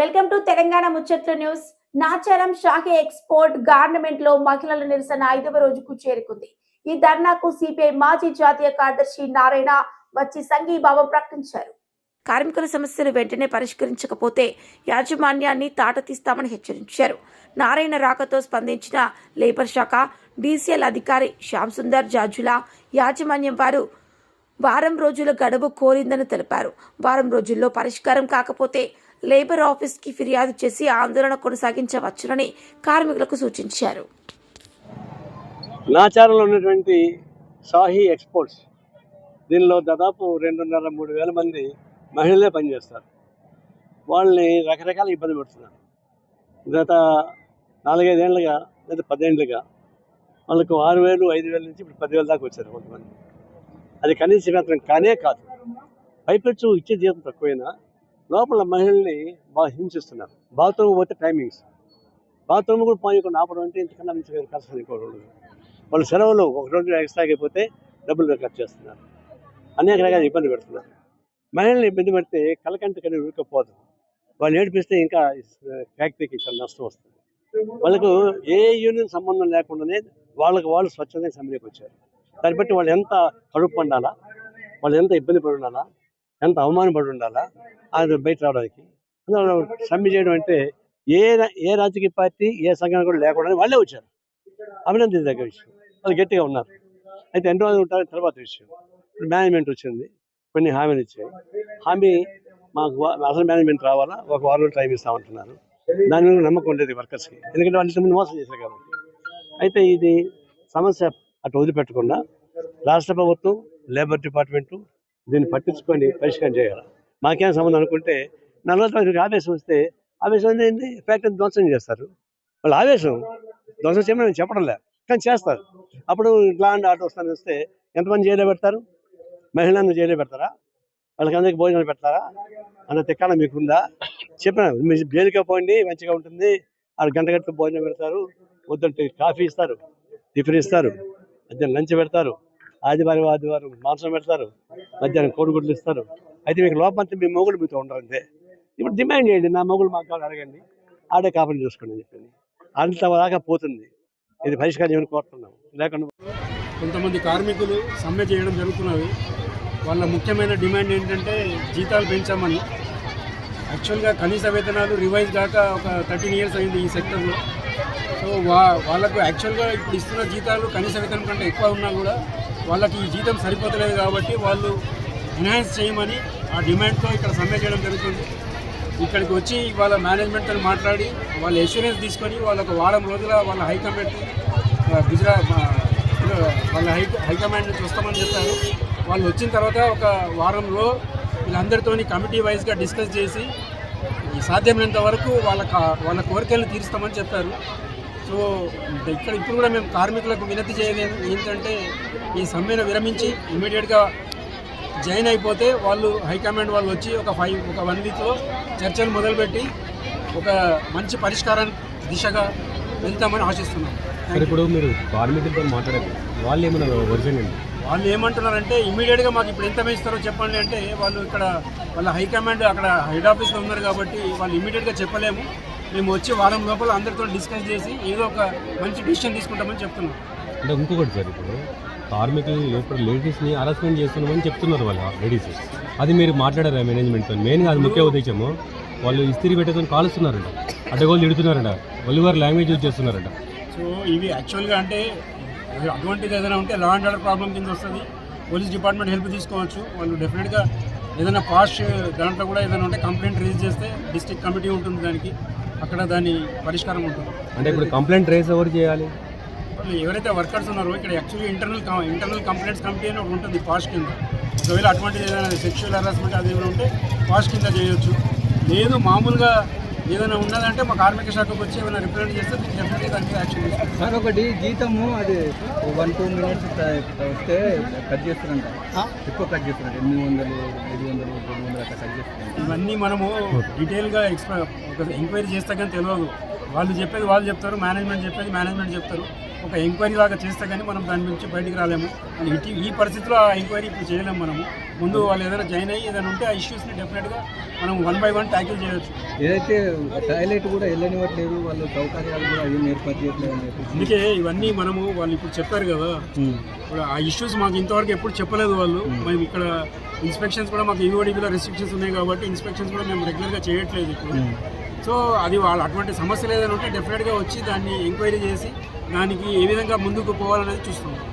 Welcome to Telangana Muchatlu news. Nacharam Shahi export గార్నమెంట్లో మహిళల నిరసన ఐదవ రోజుకు చేరుకుంది. ఈ ధర్నాకు సిపిఐ మాజీ జాతీయ కార్యదర్శి నారాయణ వచ్చి సంఘీభావం ప్రకటించారు. కార్మికుల సమస్యలు వెంటనే పరిష్కరించకపోతే యాజమాన్యాన్ని తాట తీస్తామని హెచ్చరించారు. నారాయణ రాకతో స్పందించిన లేబర్ శాఖ డీసీఎల్ అధికారి శ్యామ్ సుందర్ జాజులా యాజమాన్యం వారు వారం రోజుల గడువు కోరిందని తెలిపారు. వారం రోజుల్లో పరిష్కారం కాకపోతే లేబర్ ఆఫీస్కి ఫిర్యాదు చేసి ఆందోళన కొనసాగించవచ్చునని కార్మికులకు సూచించారు. నాచారంలో ఉన్నటువంటి షాహీ ఎక్స్పోర్ట్స్ దీనిలో దాదాపు రెండున్నర మూడు వేల మంది మహిళలే పనిచేస్తారు వాళ్ళని రకరకాల ఇబ్బంది పెడుతున్నారు. గత నాలుగైదేళ్ళుగా లేదా పదేళ్ళుగా వాళ్ళకు ఆరు వేలు ఐదు వేల నుంచి ఇప్పుడు పదివేల దాకా వచ్చారు కొంతమంది. అది కనీస వేతనం కానే కాదు. పైపెచ్చు ఇచ్చే జీతం తక్కువైనా లోపల మహిళల్ని బాగా హింసిస్తున్నారు. బాత్రూమ్ పోతే టైమింగ్స్. బాత్రూమ్ కూడా పోయకుండా ఆపడం అంటే ఇంతకన్నా మంచి కష్టం ఇంకోటి వాళ్ళు సెలవులు ఒక రోజు ఎక్స్ట్రా అయిపోతే డబ్బులు ఖర్చు చేస్తున్నారు. అనేక రకాల ఇబ్బంది పెడుతున్నారు. మహిళల్ని ఇబ్బంది పడితే కలకంట కని ఉడకపోదు వాళ్ళు ఏడిపిస్తే ఇంకా ఫ్యాక్టరీకి చాలా నష్టం వస్తుంది. వాళ్ళకు ఏ యూనియన్ సంబంధం లేకుండానే వాళ్ళకి వాళ్ళు స్వచ్ఛందంగా సమ్మెకి వచ్చారు. దాన్ని బట్టి వాళ్ళు ఎంత కడుపు పండాలా? వాళ్ళు ఎంత ఇబ్బంది పడి ఉండాలా? ఎంత అవమానపడి ఉండాలా? అది బయట రావడానికి. అందువల్ల సమ్మె చేయడం అంటే ఏ రా- ఏ రాజకీయ పార్టీ ఏ సంఘటన కూడా లేకుండా వాళ్ళే వచ్చారు. అభినందించదగ్గ విషయం. వాళ్ళు గట్టిగా ఉన్నారు. అయితే ఎన్ని రోజులు ఉంటారు? తర్వాత విషయం. మేనేజ్మెంట్ వచ్చింది. కొన్ని హామీలు ఇచ్చాయి. హామీ మాకు అసలు మేనేజ్మెంట్ రావాలా? ఒక వారం టైం ఇస్తామంటున్నారు. దాని మీద నమ్మకం ఉండేది వర్కర్స్కి. ఎందుకంటే వాళ్ళు ఇంతకుముందు మోసం చేశారు కాబట్టి. అయితే ఇది సమస్య అటు వదిలిపెట్టకుండా రాష్ట్ర ప్రభుత్వం లేబర్ డిపార్ట్మెంటు దీన్ని పట్టించుకొని పరిష్కారం చేయాలి? మాకేం సంబంధం అనుకుంటే నలభై రోజులకి ఆవేశం వస్తే ఆవేశం ఏంటి ఫ్యాక్టరీ ధ్వంసం చేస్తారు. వాళ్ళు ఆవేశం ధ్వంసం చేయమని నేను చెప్పడం లేదు. కానీ చేస్తారు. అప్పుడు ఇట్లా ఆటో వస్తాను వస్తే ఎంతమంది జైల్లో పెడతారు? మహిళలను జైలు పెడతారా? వాళ్ళకి అందరికి భోజనాలు పెడతారా అన్న తిక్కాల మీకుందా? చెప్పిన మీరు జైలుకే పోండి మంచిగా ఉంటుంది. వాళ్ళు గంట గంటలు భోజనం పెడతారు. వద్దంటే కాఫీ ఇస్తారు టిఫిన్ ఇస్తారు మధ్యాహ్నం లంచ్ పెడతారు. ఆదివారం ఆదివారం మాంసం పెడతారు మధ్యాహ్నం కోడిగుడ్లు ఇస్తారు. అయితే మీకు లోపంతా మీ మొగుడు మీతో ఉండరు అంతే ఇప్పుడు డిమాండ్ చేయండి నా మొగుడు మాకు కావాలి అడగండి. ఆడే కాపని చూసుకోండి అని చెప్పింది అంతదాకా పోతుంది. ఇది పరిష్కారం ఏమని కోరుతున్నాం? లేకుండా కొంతమంది కార్మికులు సమ్మె చేయడం జరుగుతున్నది. వాళ్ళ ముఖ్యమైన డిమాండ్ ఏంటంటే జీతాలు పెంచామని. యాక్చువల్గా కనీస వేతనాలు రివైజ్ కాక ఒక థర్టీన్ ఇయర్స్ అయింది ఈ సెక్టర్లో. సో వా వాళ్ళకు యాక్చువల్గా ఇప్పుడు ఇస్తున్న జీతాలు కనీస వేతనం కంటే ఎక్కువ ఉన్నా కూడా వాళ్ళకి ఈ జీతం సరిపోతలేదు కాబట్టి వాళ్ళు ఎన్హాన్స్ చేయమని ఆ డిమాండ్తో ఇక్కడ సమ్మె చేయడం జరుగుతుంది. ఇక్కడికి వచ్చి వాళ్ళ మేనేజ్మెంట్తో మాట్లాడి వాళ్ళ ఎష్యూరెన్స్ తీసుకొని వాళ్ళకు వారం రోజుల వాళ్ళ హైకమాండ్ గుజరాత్ వాళ్ళ హై హైకమాండ్ నుంచి వస్తామని చెప్పారు. వాళ్ళు వచ్చిన తర్వాత ఒక వారంలో వీళ్ళందరితోని కమిటీ వైజ్గా డిస్కస్ చేసి ఈ సాధ్యమైనంత వరకు వాళ్ళ కా- వాళ్ళ కోరికలను తీరుస్తామని చెప్పారు. సో ఇక్కడ ఇప్పుడు కూడా మేము కార్మికులకు వినతి చేయలేదు ఏంటంటే ఈ సమ్మెను విరమించి ఇమీడియట్గా జాయిన్ అయిపోతే వాళ్ళు హైకమాండ్ వాళ్ళు వచ్చి ఒక ఫైవ్ ఒక వన్ వీక్లో చర్చలు మొదలుపెట్టి ఒక మంచి పరిష్కారం దిశగా వెళ్తామని ఆశిస్తున్నాం. ఇప్పుడు మీరు కార్మికులతో మాట్లాడారు వాళ్ళు ఏమన్నా వర్జన్ అండి వాళ్ళు ఏమంటున్నారంటే ఇమీడియట్గా మాకు ఇప్పుడు ఎంత పెంచుతారో చెప్పండి అంటే వాళ్ళు ఇక్కడ వాళ్ళ హైకమాండ్ అక్కడ హెడ్ ఆఫీస్లో ఉన్నారు కాబట్టి వాళ్ళు ఇమీడియట్గా చెప్పలేము. మేము వచ్చి వారం లోపల అందరితో డిస్కస్ చేసి ఏదో ఒక మంచి డిసిషన్ తీసుకుంటామని చెప్తున్నాం. అంటే ఇంకొకటి సార్ ఇప్పుడు కార్మికులు లోపల లేడీస్ని హరాస్మెంట్ చేస్తున్నామని చెప్తున్నారు వాళ్ళు లేడీస్. అది మీరు మాట్లాడారా మేనేజ్మెంట్తో మెయిన్గా అది ముఖ్య ఉద్దేశము. వాళ్ళు ఇస్త్రీ పెట్టేతో కాలుస్తున్నారంట. అడ్డగోలు తిడుతున్నారంట. ఒలివర్ లాంగ్వేజ్ యూజ్ చేస్తున్నారంట. సో ఇవి యాక్చువల్గా అంటే అటువంటిది ఏదైనా ఉంటే లా అండ్ ఆర్డర్ ప్రాబ్లం కింద వస్తుంది. పోలీస్ డిపార్ట్మెంట్ హెల్ప్ తీసుకోవచ్చు. వాళ్ళు డెఫినెట్గా ఏదైనా పాష్ దాంట్లో కూడా ఏదైనా ఉంటే కంప్లైంట్ రేజ్ చేస్తే డిస్ట్రిక్ట్ కమిటీ ఉంటుంది దానికి. అక్కడ దాని పరిష్కారం ఉంటుంది. అంటే ఇప్పుడు కంప్లైంట్ రేస్ ఎవరు చేయాలి? ఎవరైతే వర్కర్స్ ఉన్నారో ఇక్కడ actually internal internal complaints committee అని ఒకటి ఉంటుంది పాష్ కింద. ఒకవేళ అటువంటిది ఏదైనా సెక్షువల్ హరాస్మెంట్ అది ఏమైనా ఉంటే పాష్ కింద చేయొచ్చు. లేదు మామూలుగా ఏదైనా ఉన్నదంటే మా కార్మిక శాఖకు వచ్చి ఏమైనా రిప్రజెంట్ చేస్తే డెఫినెట్గా దాని మీద యాక్షన్ తీసుకుంటాం. సార్ ఒకటి జీతము అది వన్ టూ మినిట్స్ వస్తే కట్ చేస్తారంట. ఎక్కువ కట్ చేస్తారంట. ఎనిమిది వందలు ఐదు వందలు రెండు వందలు అట్లా కట్ చేస్తారంట. ఇవన్నీ మనము డీటెయిల్గా ఎక్స్ప్లె ఒక ఎంక్వైరీ చేస్తే కానీ తెలియదు వాళ్ళు చెప్పేది వాళ్ళు చెప్తారు మేనేజ్మెంట్ చెప్పేది మేనేజ్మెంట్ చెప్తారు. ఒక ఎంక్వైరీ లాగా చేస్తే కానీ మనం దాని నుంచి బయటికి రాలేము. ఇటు- ఈ పరిస్థితిలో ఆ ఎంక్వైరీ ఇప్పుడు చేయలేము మనము ముందు వాళ్ళు ఏదైనా జాయిన్ అయ్యి ఏదైనా ఉంటే ఆ ఇష్యూస్ని డెఫినెట్గా మనం వన్ బై వన్ ట్యాకిల్ చేయొచ్చు. ఏదైతే టాయిలెట్ కూడా వెళ్ళనివ్వట్లేదు వాళ్ళు సౌకర్యాలు కూడా ఏం ఏర్పాటు చేయట్లేదు అందుకే ఇవన్నీ మనము వాళ్ళు ఇప్పుడు చెప్పారు కదా. ఇప్పుడు ఆ ఇష్యూస్ మాకు ఇంతవరకు ఎప్పుడు చెప్పలేదు వాళ్ళు. మేము ఇక్కడ ఇన్స్పెక్షన్స్ కూడా మాకు ఈఓడిబిలో రెస్ట్రిక్షన్స్ ఉన్నాయి కాబట్టి ఇన్స్పెక్షన్స్ కూడా మేము రెగ్యులర్గా చేయట్లేదు ఇప్పుడు. సో అది వాళ్ళు అటువంటి సమస్యలు ఏదైనా ఉంటే డెఫినెట్గా వచ్చి దాన్ని ఎంక్వైరీ చేసి దానికి ఏ విధంగా ముందుకు పోవాలనేది చూస్తున్నాం.